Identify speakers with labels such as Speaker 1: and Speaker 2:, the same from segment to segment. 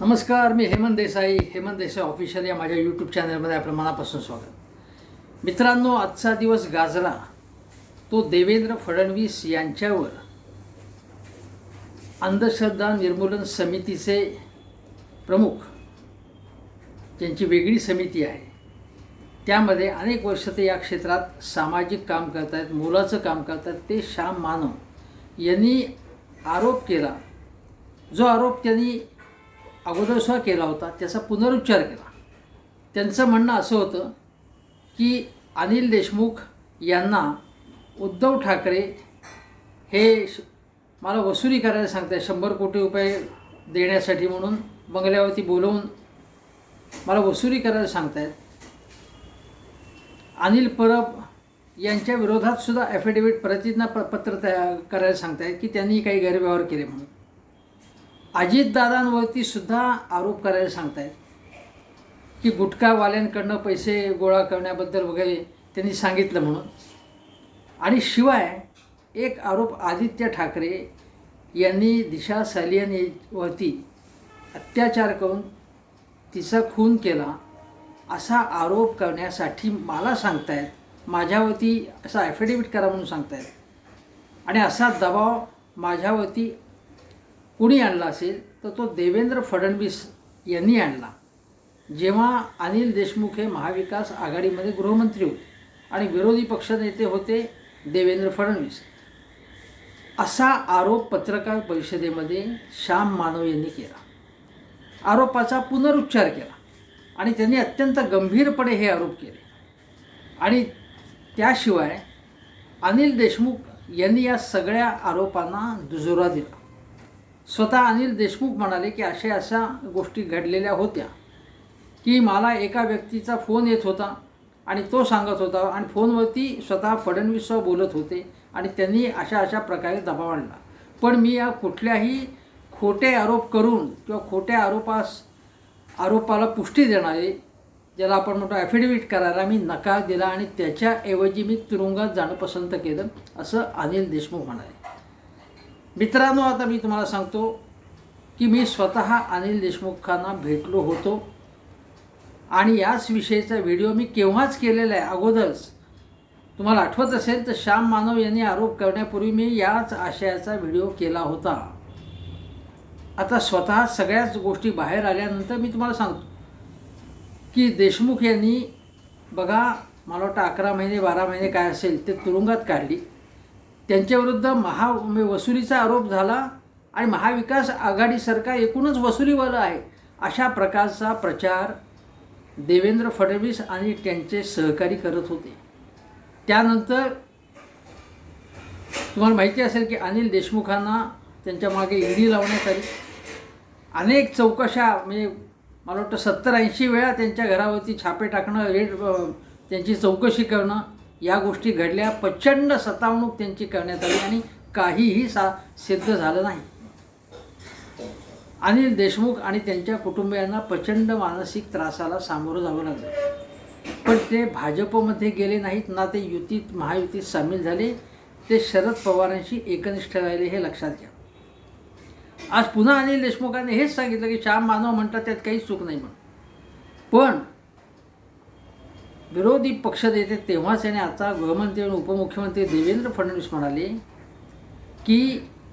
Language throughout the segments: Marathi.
Speaker 1: नमस्कार मी हेमंत देसाई. हेमंत देसाई ऑफिशियल या माझ्या यूट्यूब चॅनलमध्ये आपलं मनापासून स्वागत. मित्रांनो आजचा दिवस गाजला. तो देवेंद्र फडणवीस यांच्यावर अंधश्रद्धा निर्मूलन समितीचे प्रमुख ज्यांची वेगळी समिती आहे. त्यामध्ये अनेक वर्ष ते या क्षेत्रात सामाजिक काम करत आहेत मोलाचं काम करत आहेत ते श्याम मानव यांनी आरोप केला. जो आरोप त्यांनी अगोदरसुद्धा केला होता त्याचा पुनरुच्चार केला. त्यांचं म्हणणं असं होतं की अनिल देशमुख यांना उद्धव ठाकरे हे श- मला वसुली करायला सांगताय शंभर कोटी रुपये देण्यासाठी म्हणून बंगल्यावरती बोलवून मला वसुली करायला सांगतायत. अनिल परब यांच्या विरोधात सुद्धा ॲफिडेव्हिट प्रतिज्ञा प पत्र तयार करायला सांगतायत की त्यांनी काही गैरव्यवहार केले म्हणून. अजितदादांवरती सुद्धा आरोप करायला सांगतायत की गुटखावाल्यांकडनं पैसे गोळा करण्याबद्दल वगैरे त्यांनी सांगितलं म्हणून. आणि शिवाय एक आरोप आदित्य ठाकरे यांनी दिशा सालियन वरती अत्याचार करून तिचा खून केला असा आरोप करण्यासाठी मला सांगतायत माझ्यावरती असा ॲफिडेविट करा म्हणून सांगतायत. आणि असा दबाव माझ्यावरती कुणी आणला असेल तर तो देवेंद्र फडणवीस यांनी आणला. जेव्हा अनिल देशमुख हे महाविकास आघाडीमध्ये गृहमंत्री होते आणि विरोधी पक्षनेते होते देवेंद्र फडणवीस असा आरोप पत्रकार परिषदेमध्ये श्याम मानव यांनी केला. आरोपाचा पुनरुच्चार केला आणि त्यांनी अत्यंत गंभीरपणे हे आरोप केले. आणि त्याशिवाय अनिल देशमुख यांनी या सगळ्या आरोपांना दुजोरा दिला. स्वतः अनिल देशमुख म्हणाले की अशा अशा गोष्टी घडलेल्या होत्या की मला एका व्यक्तीचा फोन येत होता आणि तो सांगत होता आणि फोनवरती स्वतः फडणवीससह बोलत होते आणि त्यांनी अशा अशा प्रकारे दबाव आणला. पण मी या कुठल्याही खोटे आरोप करून किंवा खोट्या आरोपास आरोपाला पुष्टी देणारे ज्याला आपण म्हणतो ॲफिडेव्हिट करायला मी नकार दिला आणि त्याच्याऐवजी मी तुरुंगात जाणं पसंत केलं असं अनिल देशमुख म्हणाले. मित्रांनो आता मी तुम्हाला सांगतो की मी स्वतः अनिल देशमुखांना भेटलो होतो. आणि याच विषयीचा व्हिडिओ मी केव्हाच केलेला आहे अगोदरच. तुम्हाला आठवत असेल तर श्याम मानव यांनी आरोप करण्यापूर्वी मी याच आशयाचा व्हिडिओ केला होता. आता स्वतः सगळ्याच गोष्टी बाहेर आल्यानंतर मी तुम्हाला सांगतो की देशमुख यांनी बघा मला वाटतं अकरा महिने बारा महिने काय असेल ते तुरुंगात काढली. त्यांच्याविरुद्ध महा म्हणजे वसुलीचा आरोप झाला आणि महाविकास आघाडी सरकार एकूणच वसुलीवालं आहे अशा प्रकारचा प्रचार देवेंद्र फडणवीस आणि त्यांचे सहकारी करत होते. त्यानंतर तुम्हाला माहिती असेल की अनिल देशमुखांना त्यांच्या मागे ईडी लावण्यात आली. अनेक चौकशा म्हणजे मला वाटतं सत्तर ऐंशी वेळा त्यांच्या घरावरती छापे टाकणं रेड त्यांची चौकशी करणं या गोष्टी घडल्या प्रचंड सतावणूक त्यांची करण्यात आली आणि काहीही सा सिद्ध झालं नाही. अनिल देशमुख आणि त्यांच्या कुटुंबियांना प्रचंड मानसिक त्रासाला सामोरं जावं लागलं. पण ते भाजपमध्ये गेले नाहीत ना ते युतीत महायुतीत सामील झाले. ते शरद पवारांशी एकनिष्ठ राहिले हे लक्षात घ्या. आज पुन्हा अनिल देशमुखांनी हेच सांगितलं की श्याम मानव म्हणतात त्यात काहीच चूक नाही म्हणून. पण विरोधी पक्ष देते तेव्हाच आणि आता गृहमंत्री आणि उपमुख्यमंत्री देवेंद्र फडणवीस म्हणाले की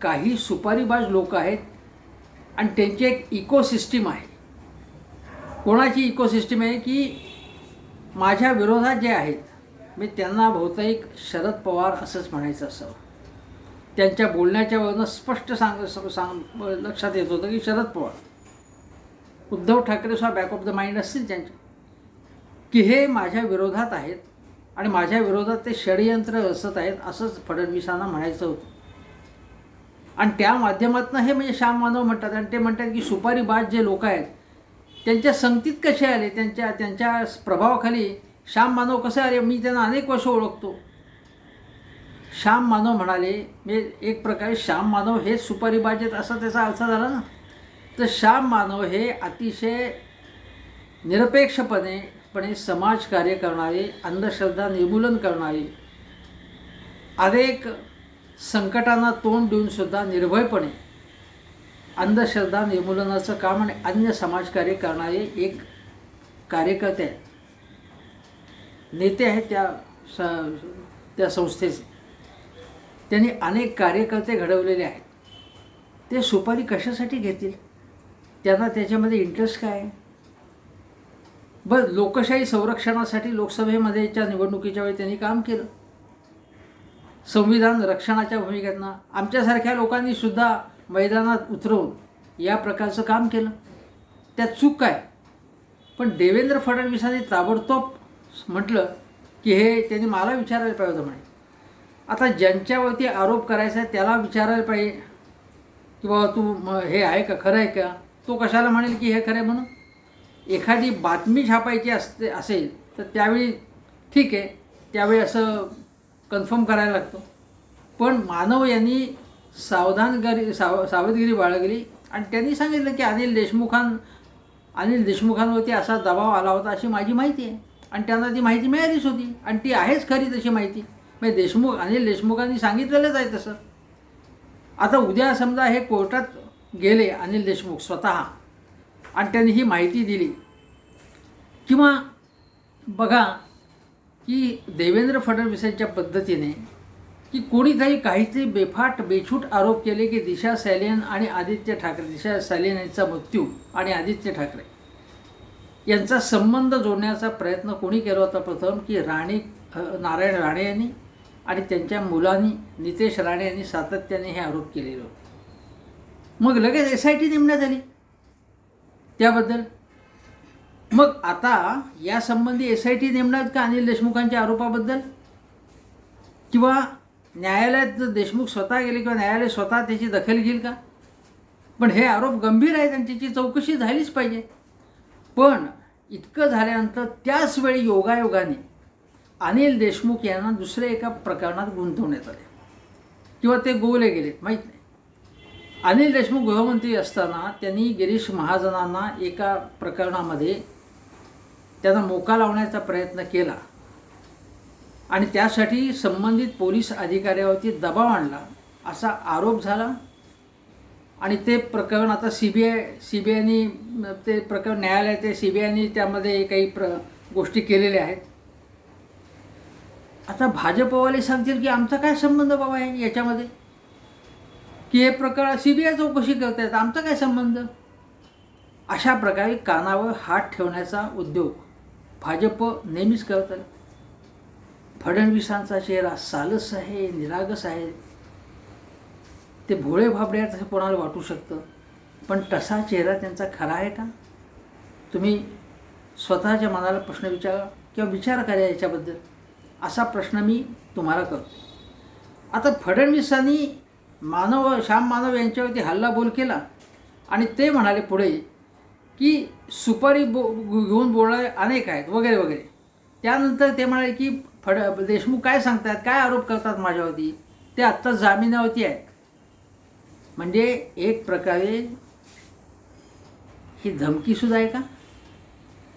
Speaker 1: काही सुपारीबाज लोक आहेत आणि त्यांची एक इकोसिस्टीम आहे. कोणाची इकोसिस्टीम आहे की माझ्या विरोधात जे आहेत मी त्यांना बहुतेक शरद पवार असंच म्हणायचं असावं त्यांच्या बोलण्याच्या वरनं स्पष्ट सांग सांग लक्षात येत होतं की शरद पवार. उद्धव ठाकरे सुद्धा बॅक ऑफ द माइंड असतील त्यांच्या की हे माझ्या विरोधात आहेत आणि माझ्या विरोधात ते षडयंत्र रचत आहेत असंच फडणवीसांना म्हणायचं होतं. आणि त्या माध्यमातून हे म्हणजे श्याम मानव म्हणतात आणि ते म्हणतात की सुपारीबाज जे लोक आहेत त्यांच्या संगतीत कसे आले? त्यांच्या त्यांच्या प्रभावाखाली श्याम मानव कसे आले? मी त्यांना अनेक वर्ष ओळखतो. श्याम मानव म्हणाले मी एक प्रकारे श्याम मानव हे सुपारीबाज आहेत असा त्याचा अर्थ झाला ना? तर श्याम मानव हे अतिशय निरपेक्षपणे पणे समाजकार्य करणारे अंधश्रद्धा निर्मूलन करणारे अनेक संकटांना तोंड देऊनसुद्धा निर्भयपणे अंधश्रद्धा निर्मूलनाचं काम आणि अन्य समाजकार्य करणारे एक कार्यकर्ते आहेत. नेते आहेत त्या स त्या संस्थेचे. त्यांनी अनेक कार्यकर्ते घडवलेले आहेत. ते सुपारी कशासाठी घेतील? त्यांना त्याच्यामध्ये इंटरेस्ट काय आहे? बरं लोकशाही संरक्षणासाठी लोकसभेमध्येच्या निवडणुकीच्या वेळी त्यांनी काम केलं. संविधान रक्षणाच्या भूमिकेतनं आमच्यासारख्या लोकांनी सुद्धा मैदानात उतरवून या प्रकारचं काम केलं. त्यात चूक काय? पण देवेंद्र फडणवीसांनी ताबडतोब म्हटलं की हे त्यांनी मला विचारायला पाहिजे होतं म्हणे. आता ज्यांच्यावरती आरोप करायचा आहे त्याला विचारायला पाहिजे की बाबा तू हे आहे का खरं आहे का? तो कशाला म्हणेल की हे खरं आहे म्हणून? एखादी बातमी छापायची असते असेल तर त्यावेळी ठीक आहे. त्यावेळी असं कन्फर्म करायला लागतो. पण मानव यांनी सावधानगिरी साव सावधगिरी बाळगली आणि त्यांनी सांगितलं की अनिल देशमुखां अनिल देशमुखांवरती असा दबाव आला होता अशी माझी माहिती आहे. आणि त्यांना ती माहिती मिळालीच होती. आणि ती आहेच खरी तशी माहिती. म्हणजे देशमुख अनिल देशमुखांनी सांगितलेलंच आहे तसं. आता उद्या समजा हे कोर्टात गेले अनिल देशमुख स्वतः आणि त्यांनी ही माहिती दिली. किंवा बघा की देवेंद्र फडणवीसांच्या पद्धतीने की कोणीतरी काहीतरी बेफाट बेछूट आरोप केले की दिशा सॅलियन आणि आदित्य ठाकरे दिशा सॅलेन यांचा मृत्यू आणि आदित्य ठाकरे. यांचा संबंध जोडण्याचा प्रयत्न कोणी केला होता? प्रथम की राणे नारायण राणे यांनी आणि त्यांच्या मुलांनी नितेश राणे यांनी सातत्याने हे आरोप केलेले होते. मग लगेच एस आय टी नेमण्यात आली. त्याबद्दल? मग आता यासंबंधी एस आय टी नेमणार का अनिल देशमुखांच्या आरोपाबद्दल? किंवा न्यायालयात जर देशमुख स्वतः गेले किंवा न्यायालय स्वतः त्याची दखल घेईल का? पण हे आरोप गंभीर आहेत आणि त्याची चौकशी झालीच पाहिजे. पण इतकं झाल्यानंतर त्याच वेळी योगायोगाने अनिल देशमुख यांना दुसऱ्या एका प्रकरणात गुंतवण्यात आले. किंवा ते गोवले गेलेत माहीत अनिल देशमुख गृहमंत्री असताना त्यांनी गिरीश महाजनांना एका प्रकरणामध्ये त्यांना मोका लावण्याचा प्रयत्न केला. आणि त्यासाठी संबंधित पोलीस अधिकाऱ्यावरती दबाव आणला. असा आरोप झाला. आणि ते प्रकरण आता C B I C B आयनी ते प्रकरण न्यायालय ते सी बी आयनी त्यामध्ये काही प्र गोष्टी केलेल्या आहेत. आता भाजपवाले सांगतील की आमचा काय संबंध बाबा आहे याच्यामध्ये? की हे प्रकरण सी बी आय चौकशी करतायत. आमचा काय संबंध? अशा प्रकारे कानावर हात ठेवण्याचा उद्योग भाजप नेहमीच करतात फडणवीसांचा चेहरा सालस आहे निरागस आहे. ते भोळे भाबडे असं कोणाला वाटू शकतं? पण तसा चेहरा त्यांचा खरा आहे का? तुम्ही स्वतःच्या मनाला प्रश्न विचारा किंवा विचार करा याच्याबद्दल. असा प्रश्न मी तुम्हाला करतो. आता फडणवीसांनी मानव श्याम मानव यांच्यावरती हल्लाबोल केला. आणि ते म्हणाले पुढे की सुपारी बो घेऊन बोलणारे अनेक आहेत वगैरे वगैरे. त्यानंतर ते म्हणाले की फड देशमुख काय सांगतात काय आरोप करतात माझ्यावरती? ते आत्ता जामिनावरती आहेत. म्हणजे एक प्रकारे ही धमकीसुद्धा आहे का?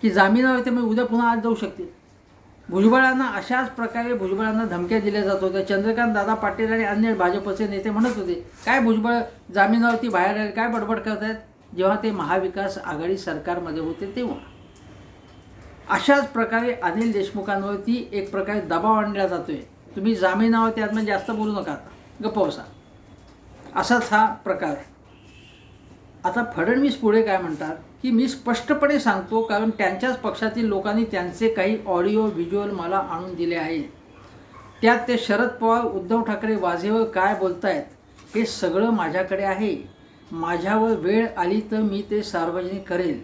Speaker 1: की जामिनावरती मग उद्या पुन्हा आज जाऊ शकतील? भुजबळांना अशाच प्रकारे भुजबळांना धमक्या दिल्या जात. होत्या चंद्रकांत दादा पाटील आणि अन्य भाजपचे नेते म्हणत होते काय भुजबळ जामिनावरती बाहेर आले काय बडबड करत आहेत जेव्हा ते महाविकास आघाडी सरकारमध्ये होते तेव्हा. अशाच प्रकारे अनिल देशमुखांवरती एक प्रकारे दबाव आणला जातोय. तुम्ही जामिनावरती त्यात म्हणजे जास्त बोलू नका. आता गप्प बसा. असाच हा प्रकार आहे. आता फडणवीस पुढे काय म्हणतात? की मी स्पष्टपणे सांगतो कारण त्यांच्याच पक्षातील लोकांनी त्यांचे काही ऑडिओ व्हिज्युअल मला आणून दिले आहे. त्यात ते शरद पवार उद्धव ठाकरे वाजेवर काय बोलतायत हे सगळं माझ्याकडे आहे. माझ्यावर वेळ आली तर मी ते सार्वजनिक करेल.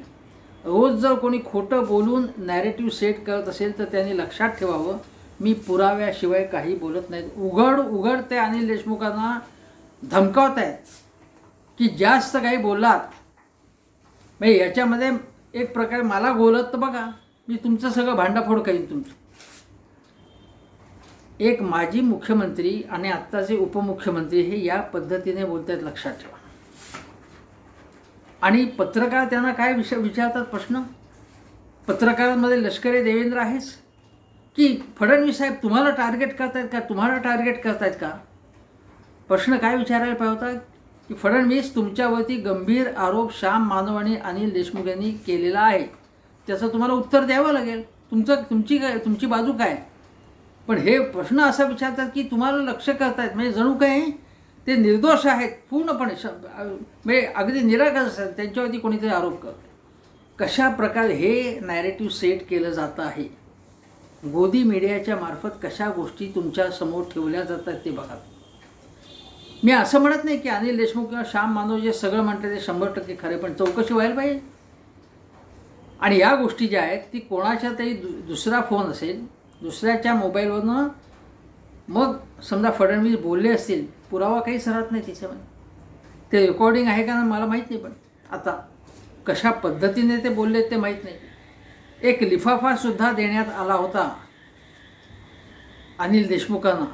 Speaker 1: रोज जर कोणी खोटं बोलून नॅरेटिव्ह सेट करत असेल तर त्यांनी लक्षात ठेवावं. मी पुराव्याशिवाय काही बोलत नाहीत उघड उघड ते अनिल देशमुखांना धमकावत आहेत की जास्त काही बोललात म्हणजे याच्यामध्ये एक प्रकारे मला बोलत तर बघा मी तुमचं सगळं भांडाफोड करीन तुमचं. एक माजी मुख्यमंत्री आणि आत्ताचे उपमुख्यमंत्री हे या पद्धतीने बोलत आहेत लक्षात ठेवा. आणि पत्रकार त्यांना काय विषय विचारतात प्रश्न? पत्रकारांमध्ये लष्करी देवेंद्र आहेच की फडणवीस साहेब तुम्हाला टार्गेट करतायत का? तुम्हाला टार्गेट करतायत का? प्रश्न काय विचारायला पाहिजे होता की फडणवीस तुमच्यावरती गंभीर आरोप श्याम मानवाणी अनिल देशमुख यांनी केलेला आहे. त्याचं तुम्हाला उत्तर द्यावं लागेल. तुमचं तुमची काय तुमची बाजू काय? पण हे प्रश्न असा विचारतात की तुम्हाला लक्ष करतायत म्हणजे जणू काय ते निर्दोष आहेत पूर्णपणे श म्हणजे अगदी निरागस असतात त्यांच्यावरती कोणीतरी आरोप करतं कशा प्रकारे हे नॅरेटिव्ह सेट केलं जातं आहे? गोदी मीडियाच्या मार्फत कशा गोष्टी तुमच्यासमोर ठेवल्या जातात ते बघा. मी असं म्हणत नाही की अनिल देशमुख किंवा श्याम मानव जे सगळं म्हटलं ते शंभर टक्के खरे पण चौकशी व्हायला पाहिजे. आणि या गोष्टी ज्या आहेत ती कोणाच्या तरी दु दुसरा फोन असेल दुसऱ्याच्या मोबाईलवरनं मग समजा फडणवीस बोलले असतील पुरावा काहीच राहत नाही त्याच्यामध्ये ते रेकॉर्डिंग आहे का ना मला माहीत नाही पण आता कशा पद्धतीने ते बोलले ते माहीत नाही. एक लिफाफासुद्धा देण्यात आला होता अनिल देशमुखांना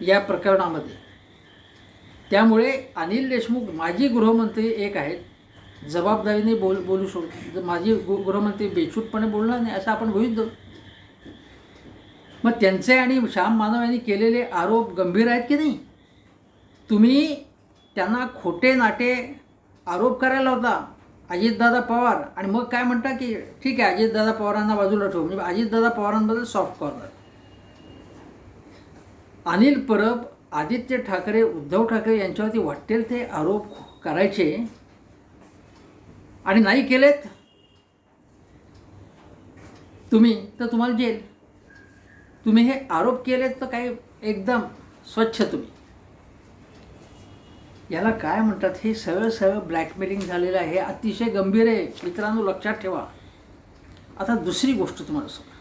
Speaker 1: या प्रकरणामध्ये. त्यामुळे अनिल देशमुख माजी गृहमंत्री एक आहेत. जबाबदारीने बोल बोलू शकतो माजी गृहमंत्री बेछूटपणे बोलणार नाही असं आपण गृहित धरू. मग त्यांचे आणि श्याम मानव यांनी केलेले आरोप गंभीर आहेत की नाही? तुम्ही त्यांना खोटे नाटे आरोप करायला होता अजितदादा पवार आणि मग काय म्हणता की ठीक आहे अजितदादा पवारांना बाजूला ठेवू. म्हणजे अजितदादा पवारांबद्दल सॉफ्ट कॉर्नर अनिल परब आदित्य ठाकरे उद्धव ठाकरे यांच्यावरती वाटेल ते आरोप करायचे आणि नाही केलेत? तुम्ही तर तुम्हाला जेल. तुम्ही हे आरोप केलेत तर काही एकदम स्वच्छ तुम्ही. याला काय म्हणतात? हे सरळ सगळं ब्लॅकमेलिंग झालेलं आहे. हे अतिशय गंभीर आहे. मित्रांनो लक्षात ठेवा. आता दुसरी गोष्ट तुम्हाला सांगा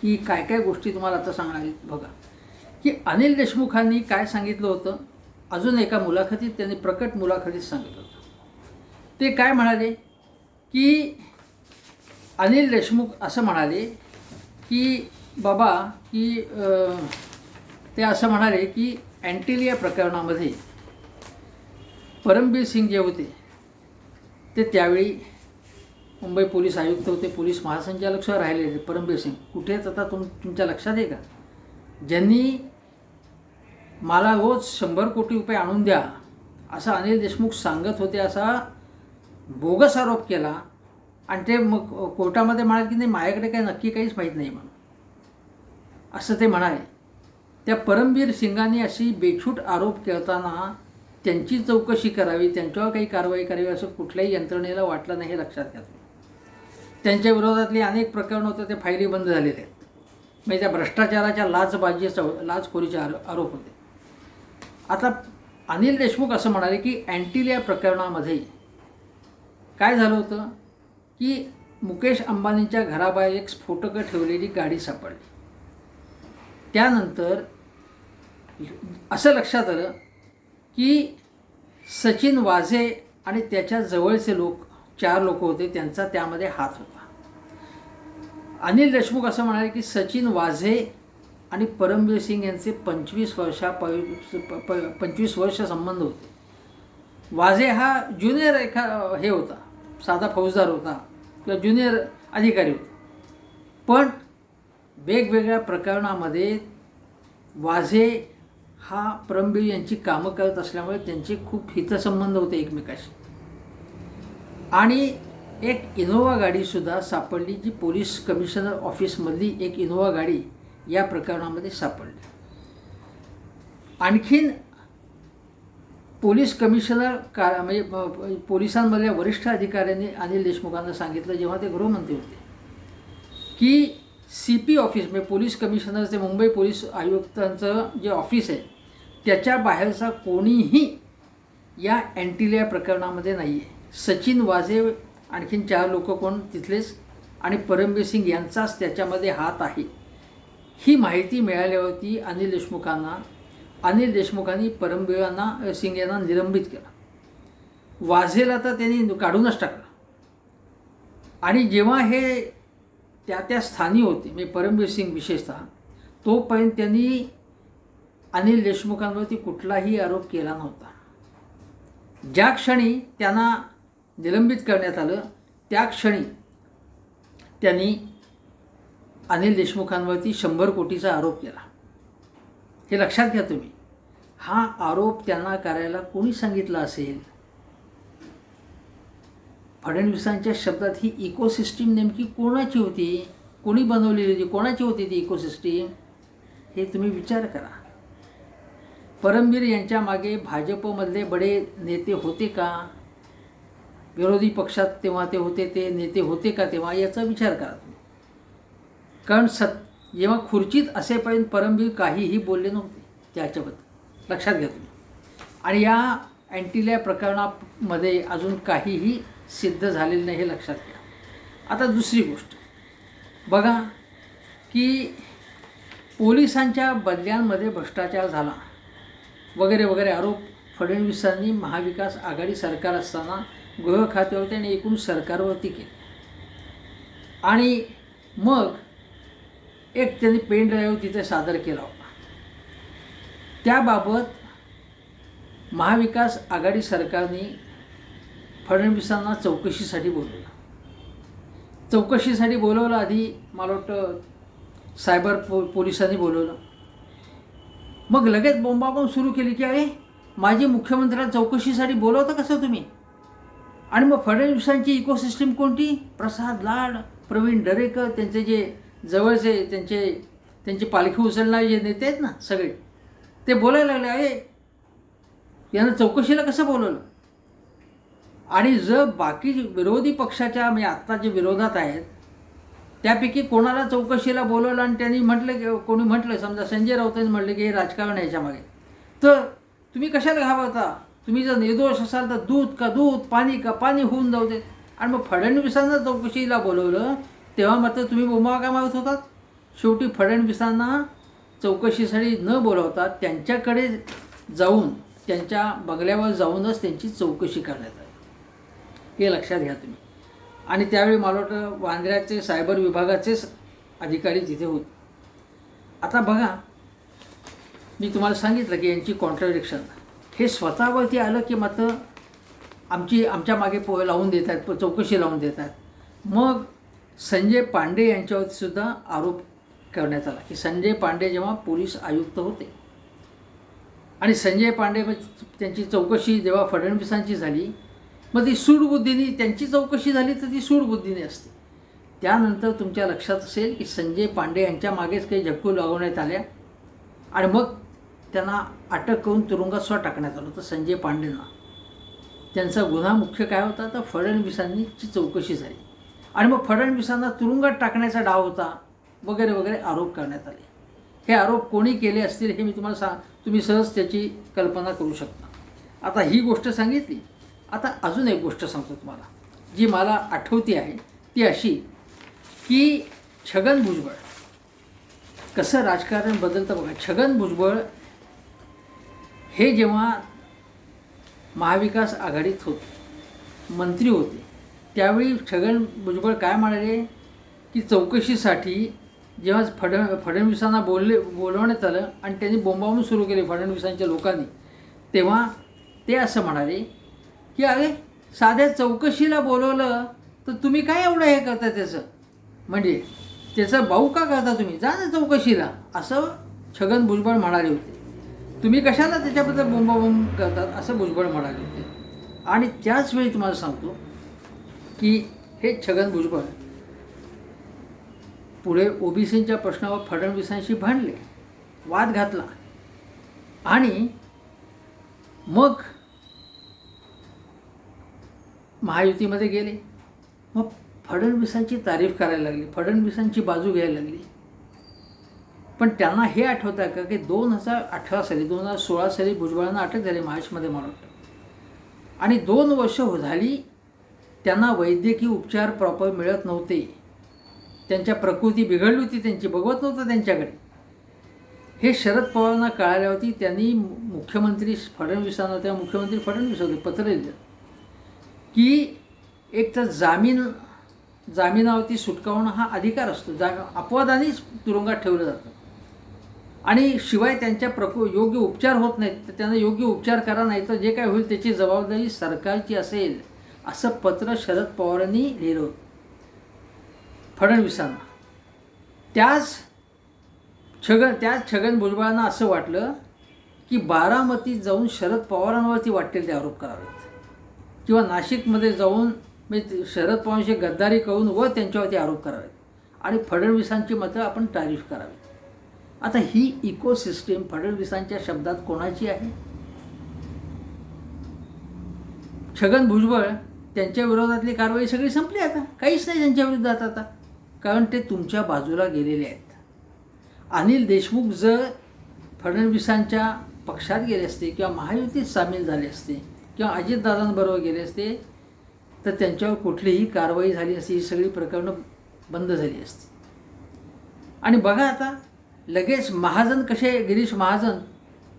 Speaker 1: की काय काय गोष्टी तुम्हाला आता सांगणार आहेत? बघा. की अनिल देशमुखांनी काय सांगितलं होतं? अजून एका मुलाखतीत त्यांनी प्रकट मुलाखतीत सांगितलं होतं. ते काय म्हणाले? की अनिल देशमुख असं म्हणाले की बाबा की ते असं म्हणाले की अँटिलिया प्रकरणामध्ये परमबीर सिंग जे होते ते त्यावेळी मुंबई पोलीस आयुक्त होते पोलीस महासंचालक सुद्धा राहिले परमबीर सिंग. कुठे आता तुम तुमच्या लक्षात आहे का? ज्यांनी मला रोज शंभर कोटी रुपये आणून द्या असं अनिल देशमुख सांगत होते असा बोगस आरोप केला. आणि ते मग कोर्टामध्ये म्हणाले की नाही माझ्याकडे काही नक्की काहीच माहीत नाही म्हणून. असं ते म्हणाले. त्या परमवीर सिंगांनी अशी बेछूट आरोप करताना त्यांची चौकशी करावी त्यांच्यावर काही कारवाई करावी असं कुठल्याही यंत्रणेला वाटलं नाही हे लक्षात घ्या त्यांच्या विरोधातली अनेक प्रकरणं होतं ते फायली बंद झालेले आहेत. म्हणजे त्या भ्रष्टाचाराच्या लाचबाजीचा लाचखोरीचे आरो आरोप होते. आता अनिल देशमुख असं म्हणाले की अँटिलिया प्रकरणामध्ये काय झालं होतं? की मुकेश अंबानींच्या घराबाहेर एक स्फोटकं ठेवलेली गाडी सापडली. त्यानंतर असं लक्षात आलं की सचिन वाझे आणि त्याच्या जवळचे लोक चार लोक होते त्यांचा त्यामध्ये हात होता. अनिल देशमुख असं म्हणाले की सचिन वाझे आणि परमबीर सिंग यांचे पंचवीस वर्षा प प- पंचवीस वर्ष संबंध होते. वाझे हा ज्युनियर एका हे होता साधा फौजदार होता किंवा ज्युनियर अधिकारी होता. पण वेगवेगळ्या प्रकरणामध्ये वाझे हा परमबीर यांची कामं करत असल्यामुळे त्यांचे खूप हितसंबंध होते एकमेकाशी. आणि एक इनोवा गाडीसुद्धा सापडली जी पोलीस कमिशनर ऑफिसमधली एक इनोवा गाडी या प्रकरणामध्ये सापडले. आणखीन पोलीस कमिशनर का म्हणजे पोलिसांमधल्या वरिष्ठ अधिकाऱ्यांनी अनिल देशमुखांना सांगितलं जेव्हा ते गृहमंत्री होते की सी पी ऑफिस म्हणजे पोलीस कमिशनरचे मुंबई पोलीस आयुक्तांचं जे ऑफिस आहे त्याच्या बाहेरचा कोणीही या अँटिलिया प्रकरणामध्ये नाही आहे सचिन वाझे आणखीन चार लोक कोण तिथलेच आणि परमबीर सिंग यांचाच त्याच्यामध्ये हात आहे. ही माहिती मिळाल्यावरती अनिल देशमुखांना. अनिल देशमुखांनी परमबीरांना सिंग यांना निलंबित केला. वाझेला तर त्यांनी काढूनच टाकला. आणि जेव्हा हे त्या त्या स्थानी होते म्हणजे परमबीर सिंग विशेषतः तोपर्यंत त्यांनी अनिल देशमुखांवरती कुठलाही आरोप केला नव्हता. ज्या क्षणी त्यांना निलंबित करण्यात आलं त्या क्षणी त्यांनी अनिल देशमुखांवरती शंभर कोटीचा आरोप केला. हे लक्षात घ्या तुम्ही. हा आरोप त्यांना करायला कोणी सांगितला असेल? फडणवीसांच्या शब्दात ही इकोसिस्टीम नेमकी कोणाची होती? कोणी बनवलेली होती? कोणाची होती ती इकोसिस्टीम हे तुम्ही विचार करा. परमवीर यांच्या मागे भाजपमधले बडे नेते होते का? विरोधी पक्षात तेव्हा ते होते ते नेते होते का तेव्हा याचा विचार करा तुम्ही. कारण सत जेव्हा खुर्चीत असेपर्यंत परमवीर काहीही बोलले नव्हते त्याच्याबद्दल. लक्षात घ्या तुम्ही. आणि या अँटीलॅ प्रकरणामध्ये अजून काहीही सिद्ध झालेलं नाही हे लक्षात घ्या. आता दुसरी गोष्ट. बघा की पोलिसांच्या बदल्यांमध्ये भ्रष्टाचार झाला. वगैरे वगैरे आरोप फडणवीसांनी महाविकास आघाडी सरकार असताना गृह खात्यावरती आणि एकूण सरकारवरती केले. आणि मग एक त्यांनी पेन ड्राईव्ह तिथे सादर केला. होता त्याबाबत महाविकास आघाडी सरकारने फडणवीसांना चौकशीसाठी बोलवलं. चौकशीसाठी बोलवलं आधी मला वाटतं सायबर पो पोलिसांनी बोलवलं. मग लगेच बोंबाबोंब सुरू केली की अरे माझी मुख्यमंत्र्याला चौकशीसाठी बोलवता कसं तुम्ही? आणि मग फडणवीसांची इकोसिस्टीम कोणती? प्रसाद लाड प्रवीण दरेकर त्यांचे जे जवळचे त्यांचे त्यांची पालखी उचलणारे जे नेते आहेत ना सगळे ते बोलायला लागले अरे यांना चौकशीला कसं बोलवलं? आणि जर बाकी विरोधी पक्षाच्या म्हणजे आत्ता जे विरोधात आहेत त्यापैकी कोणाला चौकशीला बोलवलं आणि त्यांनी म्हटलं की कोणी म्हटलं समजा संजय राऊतांनी म्हटलं की हे राजकारण याच्यामागे तर तुम्ही कशाला घाबरता? तुम्ही जर निर्दोष असाल तर दूध का दूध पाणी का पाणी होऊन जाऊ दे. आणि मग फडणवीसांना चौकशीला बोलवलं तेव्हा मात्र तुम्ही बोंबा काय मारत होतात? शेवटी फडणवीसांना चौकशीसाठी न बोलावता त्यांच्याकडे जाऊन त्यांच्या बंगल्यावर जाऊनच त्यांची चौकशी करण्यात आली. हे लक्षात घ्या तुम्ही. आणि त्यावेळी मला वाटतं वांद्र्याचे सायबर विभागाचेच अधिकारी तिथे होते. आता बघा मी तुम्हाला सांगितलं की यांची कॉन्ट्रडिक्शन हे स्वतःवरती आलं की मात्र आमची आमच्या मागे पो लावून देत आहेत चौकशी लावून देत आहेत मग संजय पांडे यांच्यावरती सुद्धा आरोप करण्यात आला. की संजय पांडे जेव्हा पोलीस आयुक्त होते आणि संजय पांडे त्यांची चौकशी जेव्हा फडणवीसांची झाली मग ती सूडबुद्धीने त्यांची चौकशी झाली तर ती सूडबुद्धीने असते. त्यानंतर तुमच्या लक्षात असेल की संजय पांडे यांच्या मागेच काही झटकू लागवण्यात आल्या आणि मग त्यांना अटक करून तुरुंगात स्व टाकण्यात आलं. तर संजय पांडेंना त्यांचा गुन्हा मुख्य काय होता? तर फडणवीसांनीची चौकशी झाली. आणि मग फडणवीसांना तुरुंगात टाकण्याचा डाव होता वगैरे वगैरे आरोप करण्यात आले. हे आरोप कोणी केले असतील हे मी तुम्हाला सांग तुम्ही सहज त्याची कल्पना करू शकता. आता ही गोष्ट सांगितली. आता अजून एक गोष्ट सांगतो तुम्हाला जी मला आठवती आहे ती अशी की छगन भुजबळ कसं राजकारण बदलतं बघा छगन भुजबळ हे जेव्हा महाविकास आघाडीत होते मंत्री होते त्यावेळी छगन भुजबळ काय म्हणाले? की चौकशीसाठी जेव्हा फड फडणवीसांना बोलले बोलवण्यात आलं आणि त्यांनी बोंबावून सुरू केले फडणवीसांच्या लोकांनी तेव्हा ते असं म्हणाले की अरे साध्या चौकशीला बोलवलं तर तुम्ही काय एवढं हे करता त्याचं? म्हणजे त्याचं भाऊ का करता तुम्ही? जा ना चौकशीला. असं छगन भुजबळ म्हणाले होते. तुम्ही कशाला त्याच्याबद्दल बोंबाबोंब करतात? असं भुजबळ म्हणाले होते. आणि त्याच वेळी तुम्हाला सांगतो की हे छगन भुजबळ पुढे ओबीसींच्या प्रश्नावर फडणवीसांशी भांडले वाद घातला आणि मग महायुतीमध्ये गेले. मग फडणवीसांची तारीफ करायला लागली फडणवीसांची बाजू घ्यायला लागली. पण त्यांना हे आठवतं का की दोन हजार अठरा साली दोन हजार सोळा साली भुजबळांना अटक झाली मार्चमध्ये मला वाटतं आणि दोन वर्ष हो झाली त्यांना वैद्यकीय उपचार प्रॉपर मिळत नव्हते. त्यांच्या प्रकृती बिघडली होती त्यांची बघवत नव्हतं त्यांच्याकडे. हे शरद पवारांना कळाल्यावरती त्यांनी मु- मुख्यमंत्री फडणवीसांना त्या मुख्यमंत्री फडणवीस होते पत्र लिहिलं. की एक तर जामीन जामिनावरती सुटकावणं हा अधिकार असतो जा अपवादानेच तुरुंगात ठेवलं जातं. आणि शिवाय त्यांच्या प्रको योग्य उपचार होत नाहीत तर त्यांना योग्य उपचार करा नाही तर जे काय होईल त्याची जबाबदारी सरकारची असेल. असं पत्र शरद पवारांनी लिहिलं होतं. फडणवीसांना. त्याच छगन त्याच छगन भुजबळांना असं वाटलं की बारामतीत जाऊन शरद पवारांवरती वाटेल ते आरोप करावेत. किंवा नाशिकमध्ये जाऊन म्हणजे शरद पवारांची गद्दारी करून व त्यांच्यावरती आरोप करावेत. आणि फडणवीसांची मतं आपण तारीफ करावीत. आता ही इकोसिस्टीम फडणवीसांच्या शब्दात कोणाची आहे? छगन भुजबळ त्यांच्या विरोधातली कारवाई सगळी संपली आता. काहीच नाही त्यांच्या विरोधात आता. कारण ते तुमच्या बाजूला गेलेले आहेत. अनिल देशमुख जर फडणवीसांच्या पक्षात गेले असते किंवा महायुतीत सामील झाले असते किंवा अजितदादांबरोबर गेले असते तर त्यांच्यावर कुठलीही कारवाई झाली असती ही सगळी प्रकरणं बंद झाली असती. आणि बघा आता लगेच महाजन कसे गिरीश महाजन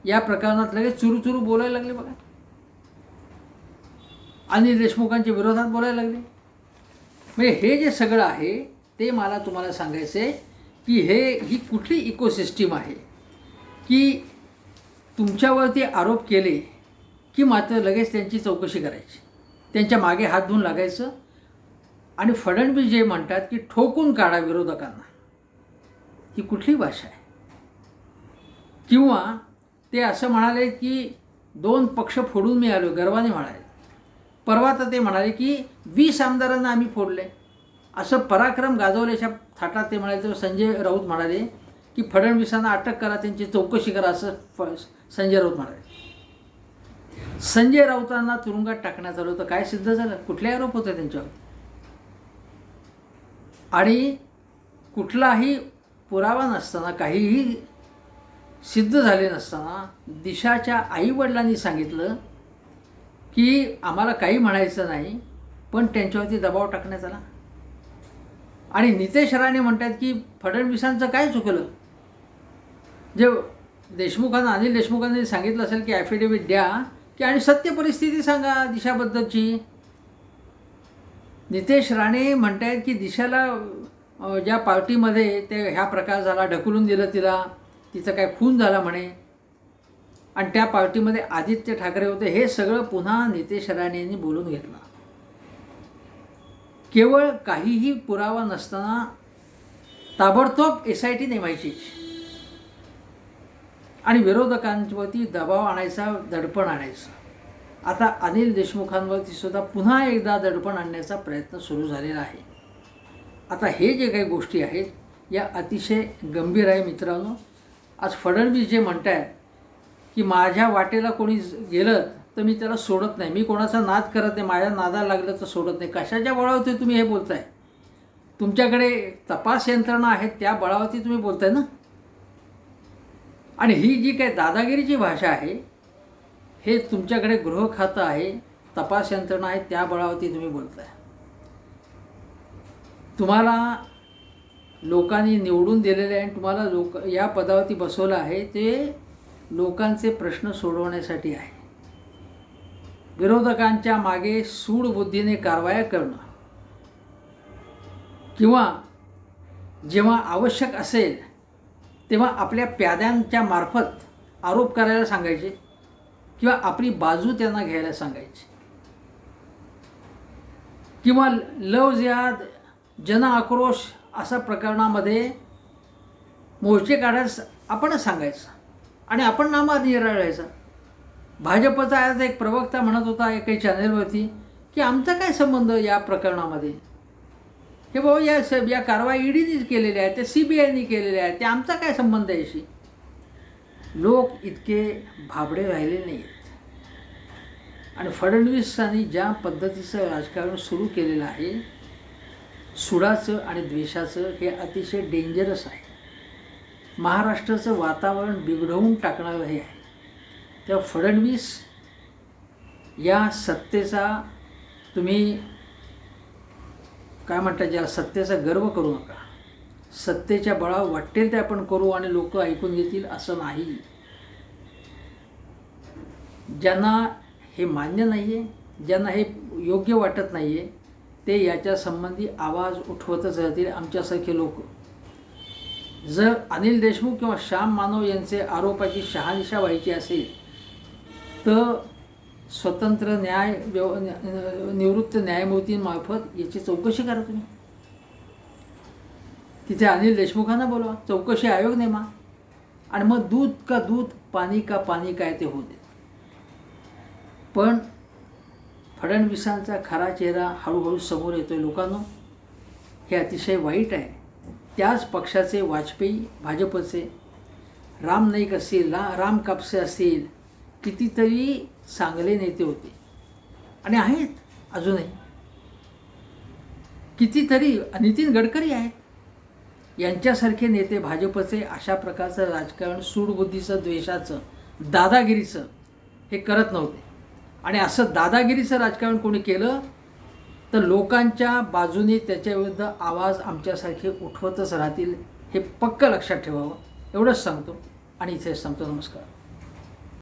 Speaker 1: या प्रकरणात लगेच चुरू चुरू बोलायला लागले बघा. अनिल देशमुखांच्या विरोधात बोलायला लागले. म्हणजे हे जे सगळं आहे ते मला तुम्हाला सांगायचं आहे की हे ही कुठली इकोसिस्टीम आहे? की तुमच्यावरती आरोप केले की मात्र लगेच त्यांची चौकशी करायची. त्यांच्या मागे हात धुवून लागायचं. आणि फडणवीस जे म्हणतात की ठोकून काढा विरोधकांना. ही कुठली भाषा आहे? किंवा ते असं म्हणाले की दोन पक्ष फोडून मी आलो गर्वाने म्हणाले. परवा तर ते म्हणाले की वीस आमदारांना आम्ही फोडले असं पराक्रम गाजवल्याच्या थाटात ते म्हणाले तर संजय राऊत म्हणाले की फडणवीसांना अटक करा त्यांची चौकशी करा असं फ संजय राऊत म्हणाले. संजय राऊतांना तुरुंगात टाकण्यात आलं तर काय सिद्ध झालं? कुठले आरोप होते त्यांच्यावर. आणि कुठलाही पुरावा नसताना काहीही सिद्ध झाले नसताना दिशाच्या आईवडिलांनी सांगितलं की आम्हाला काही म्हणायचं नाही पण त्यांच्यावरती दबाव टाकण्यात आला आणि नितेश राणे म्हणतात की फडणवीसांचं काय चुकलं? जे देशमुखांना अनिल देशमुखांनी सांगितलं असेल की ॲफिडेव्हिट द्या की आणि सत्य परिस्थिती सांगा दिशाबद्दलची. नितेश राणे म्हणत आहेत की दिशाला ज्या पार्टीमध्ये ते ह्या प्रकार झाला ढकलून दिलं तिला तिचं काय खून झाला म्हणे. आणि त्या पार्टीमध्ये आदित्य ठाकरे होते हे सगळं पुन्हा नितेश राणेंनी बोलून घेतलं. केवळ काहीही पुरावा नसताना ताबडतोब एस आय टी नेमायची. आणि विरोधकांवरती दबाव आणायचा दडपण आणायचं. आता अनिल देशमुखांवरती सुद्धा पुन्हा एकदा दडपण आणण्याचा प्रयत्न सुरू झालेला आहे. आता हे जे काही गोष्टी आहेत या अतिशय गंभीर आहे मित्रांनो. आज फडणवीस जे म्हणत आहेत की माझ्या वाटेला कोणी गेलं तर मी त्याला सोडत नाही. मी कोणाचा नाद करत नाही. माझ्या नादाला लागलं तर सोडत नाही. कशाच्या बळावरती तुम्ही हे बोलताय? तुमच्याकडे तपास यंत्रणा आहेत त्या बळावरती तुम्ही बोलताय ना? आणि ही जी काय दादागिरीची भाषा आहे हे तुमच्याकडे गृह खातं आहे तपास यंत्रणा आहे त्या बळावरती तुम्ही बोलताय. तुम्हाला लोकांनी निवडून दिलेले आहे आणि तुम्हाला लोक या पदावरती बसवलं आहे ते लोकांचे प्रश्न सोडवण्यासाठी आहे. विरोधकांच्या मागे सूडबुद्धीने कारवाया करणं किंवा जेव्हा आवश्यक असेल तेव्हा आपल्या प्याद्यांच्या मार्फत आरोप करायला सांगायचे किंवा आपली बाजू त्यांना घ्यायला सांगायची. किंवा लव जिहाद जन आक्रोश अशा प्रकरणामध्ये मोर्चे काढायला आपणच सांगायचं. आणि आपण नामा निराळायचा. भाजपचा आज एक प्रवक्ता म्हणत होता एका चॅनेलवरती की आमचा काय संबंध या प्रकरणामध्ये? हे बाबा या स या कारवाई ईडीने केलेल्या आहेत त्या सी बी आयने केलेल्या आहेत त्या आमचा काय संबंध आहे याशी? लोक इतके भाबडे राहिले नाही आहेत आणि फडणवीसांनी ज्या पद्धतीचं राजकारण सुरू केलेलं आहे सुडाचं आणि द्वेषाचं हे अतिशय डेंजरस आहे. महाराष्ट्राचं वातावरण बिघडवून टाकणारं हे आहे. तेव्हा फडणवीस या सत्तेचा तुम्ही काय म्हणतात ज्या सत्तेचा गर्व करू नका. सत्तेच्या बळावर वाटेल ते आपण करू आणि लोक ऐकून घेतील असं नाही. ज्यांना हे मान्य नाही आहे ज्यांना हे योग्य वाटत नाही आहे ते याच्या संबंधी आवाज उठवतच राहतील आमच्यासारखे लोक. जर अनिल देशमुख किंवा श्याम मानव यांचे आरोपाची शहानिशा व्हायची असेल तर स्वतंत्र न्याय व्यव निवृत्त न्यायमूर्तींमार्फत याची चौकशी करा तुम्ही. तिथे अनिल देशमुखांना बोलवा चौकशी आयोग नेमा. आणि मग दूध का दूध पाणी का पाणी काय ते होऊ दे. पण फडणवीसांचा खरा चेहरा हळूहळू समोर येतोय लोकांनो. हे अतिशय वाईट आहे. त्याच पक्षाचे वाजपेयी भाजपचे. राम नाईक असतील रा राम कापसे असतील कितीतरी चांगले नेते होते. आणि आहेत अजूनही. कितीतरी नितीन गडकरी आहेत. यांच्यासारखे नेते भाजपचे अशा प्रकारचं राजकारण सूडबुद्धीचं द्वेषाचं दादागिरीचं हे करत नव्हते. आणि असं दादागिरीचं राजकारण कोणी केलं तर लोकांच्या बाजूने त्याच्याविरुद्ध आवाज आमच्यासारखे उठवतच राहतील हे पक्क लक्षात ठेवावं. एवढंच सांगतो आणि इथे सांगतो नमस्कार.